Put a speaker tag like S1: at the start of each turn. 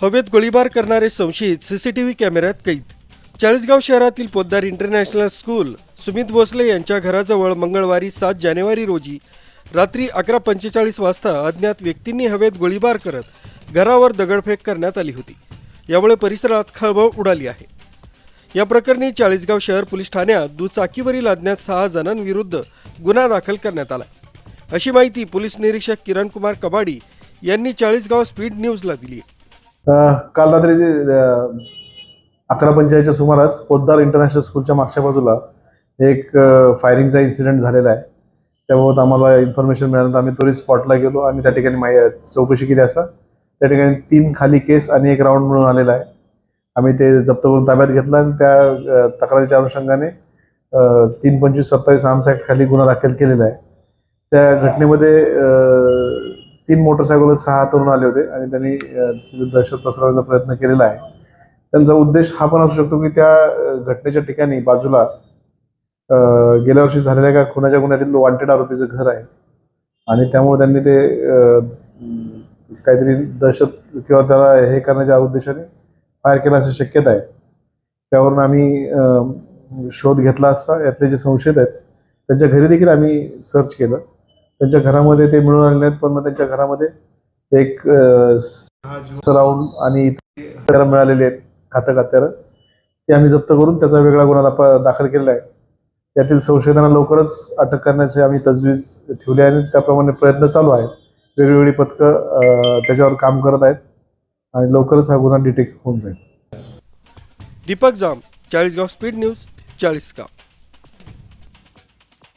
S1: हवेत गोळीबार करणारे संशयित सीसीटीव्ही कॅमेऱ्यात कैद. चाळीसगाव शहरातील पोद्दार इंटरनॅशनल स्कूल सुमित भोसले यांच्या घराजवळ मंगळवारी सात जानेवारी रोजी रात्री अकरा पंचेचाळीस वाजता अज्ञात व्यक्तींनी हवेत गोळीबार करत घरावर दगडफेक करण्यात आली होती. यामुळे परिसरात खळबळ उडाली आहे. या प्रकरणी चाळीसगाव शहर पोलीस ठाण्यात दुचाकीवरील अज्ञात सहा जणांविरुद्ध गुन्हा दाखल करण्यात आला अशी माहिती पोलीस निरीक्षक किरण कुमार कबाडी यांनी चाळीसगाव स्पीड न्यूजला दिली
S2: आहे. काल रात्री अकरा पंचायतच्या सुमारास पोद्दार इंटरनॅशनल स्कूलच्या मागच्या बाजूला एक फायरिंगचा इन्सिडेंट झालेला आहे. त्याबाबत आम्हाला इन्फॉर्मेशन मिळाल्यानंतर आम्ही त्वरित स्पॉटला गेलो आणि त्या ठिकाणी माहिती चौकशी केली असा. त्या ठिकाणी तीन खाली केस आणि एक राऊंड मिळून आलेला आहे. आम्ही ते जप्त करून ताब्यात घेतला आणि त्या तक्रारीच्या अनुषंगाने तीन पंचवीस सत्तावीस आर्म्स ॲक्ट खाली गुन्हा दाखल केलेला आहे. त्या घटनेमध्ये तीन मोटरसायकल सहा तरुण आले होते आणि त्यांनी दहशत पसरवण्याचा प्रयत्न केलेला आहे. त्यांचा उद्देश हा पण असू शकतो की त्या घटनेच्या ठिकाणी बाजूला गेल्या वर्षी झालेल्या एका खुनाच्या गुन्ह्यातील वॉन्टेड आरोपीचं घर आहे. आणि त्यामुळे त्यांनी ते काहीतरी दहशत किंवा त्याला हे करण्याच्या उद्देशाने फायर केल्याची शक्यता आहे. त्यावरून आम्ही शोध घेतला असता यातले जे संशयित आहेत त्यांच्या घरी देखील आम्ही सर्च केलं. त्यांच्या घरामध्ये ते मिळून आलेले आहेत पण मग त्यांच्या घरामध्ये एक राऊंड आणि मिळालेले आहेत घातक हत्यारं ते आम्ही जप्त करून त्याचा वेगळा गुन्हा दाखल केलेला आहे. त्यातील संशयितांना लवकरच अटक करण्याचे आम्ही तजवीज ठेवली आहे आणि त्याप्रमाणे प्रयत्न चालू आहेत. वेगवेगळी पथकं त्याच्यावर काम करत आहेत आणि लवकरच हा गुन्हा डिटेक्ट होऊन जाईल.
S1: Deepak Jam Chalisgaon speed news Chalisgaon.